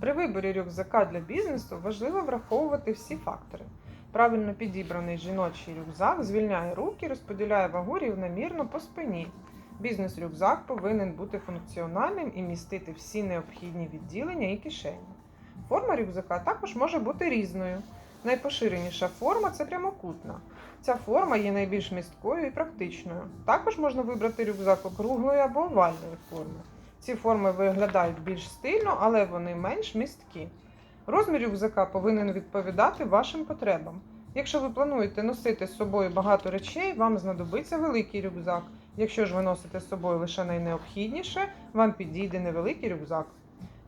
При виборі рюкзака для бізнесу важливо враховувати всі фактори. Правильно підібраний жіночий рюкзак звільняє руки, розподіляє вагу рівномірно по спині. Бізнес-рюкзак повинен бути функціональним і містити всі необхідні відділення і кишені. Форма рюкзака також може бути різною. Найпоширеніша форма це прямокутна. Ця форма є найбільш місткою і практичною. Також можна вибрати рюкзак округлої або овальної форми. Ці форми виглядають більш стильно, але вони менш місткі. Розмір рюкзака повинен відповідати вашим потребам. Якщо ви плануєте носити з собою багато речей, вам знадобиться великий рюкзак. Якщо ж ви носите з собою лише найнеобхідніше, вам підійде невеликий рюкзак.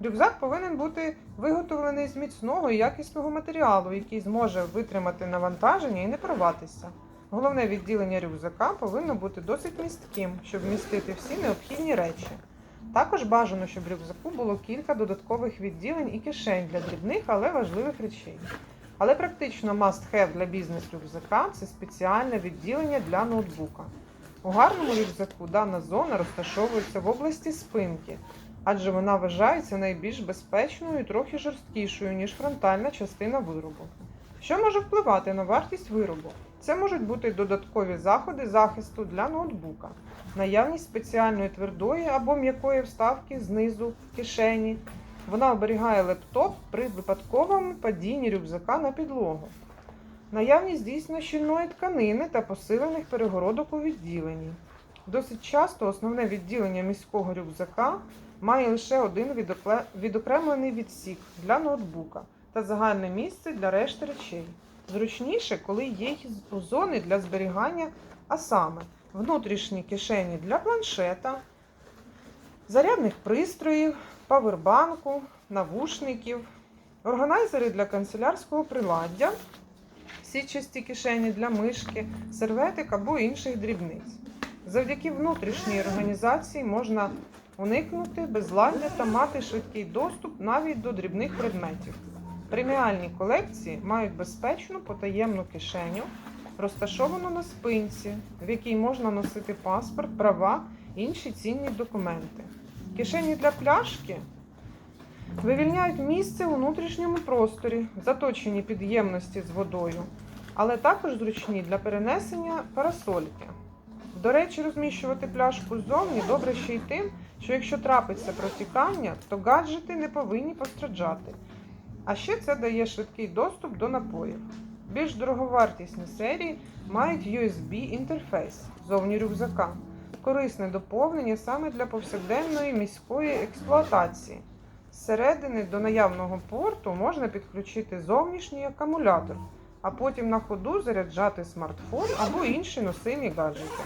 Рюкзак повинен бути виготовлений з міцного і якісного матеріалу, який зможе витримати навантаження і не порватися. Головне відділення рюкзака повинно бути досить містким, щоб вмістити всі необхідні речі. Також бажано, щоб в рюкзаку було кілька додаткових відділень і кишень для дрібних, але важливих речей. Але практично must-have для бізнес-рюкзака це спеціальне відділення для ноутбука. У гарному рюкзаку дана зона розташовується в області спинки, адже вона вважається найбільш безпечною і трохи жорсткішою, ніж фронтальна частина виробу. Що може впливати на вартість виробу? Це можуть бути додаткові заходи захисту для ноутбука, наявність спеціальної твердої або м'якої вставки знизу в кишені. Вона оберігає лептоп при випадковому падінні рюкзака на підлогу. Наявність дійсно щільної тканини та посилених перегородок у відділенні. Досить часто основне відділення міського рюкзака має лише один відокремлений відсік для ноутбука та загальне місце для решти речей. Зручніше, коли є зони для зберігання, а саме внутрішні кишені для планшета, зарядних пристроїв, павербанку, навушників, органайзери для канцелярського приладдя, сітчасті кишені для мишки, серветик або інших дрібниць. Завдяки внутрішній організації можна уникнути безладдя та мати швидкий доступ навіть до дрібних предметів. Преміальні колекції мають безпечну потаємну кишеню, розташовану на спинці, в якій можна носити паспорт, права інші цінні документи. Кишені для пляшки вивільняють місце у внутрішньому просторі, заточені під ємності з водою, але також зручні для перенесення парасольки. До речі, розміщувати пляшку ззовні добре ще й тим, що якщо трапиться протікання, то гаджети не повинні постраждати. А ще це дає швидкий доступ до напоїв. Більш дороговартісні серії мають USB-інтерфейс зовні рюкзака, корисне доповнення саме для повсякденної міської експлуатації. Зсередини до наявного порту можна підключити зовнішній акумулятор, а потім на ходу заряджати смартфон або інші носимі гаджети.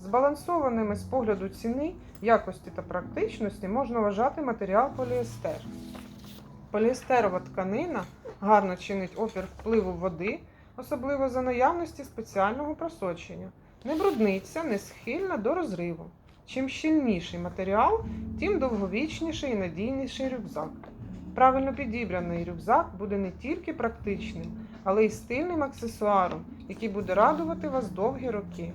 Збалансованими з погляду ціни, якості та практичності можна вважати матеріал поліестер. Поліестерова тканина гарно чинить опір впливу води, особливо за наявності спеціального просочення. Не брудниться, не схильна до розриву. Чим щільніший матеріал, тим довговічніший і надійніший рюкзак. Правильно підібраний рюкзак буде не тільки практичним, але й стильним аксесуаром, який буде радувати вас довгі роки.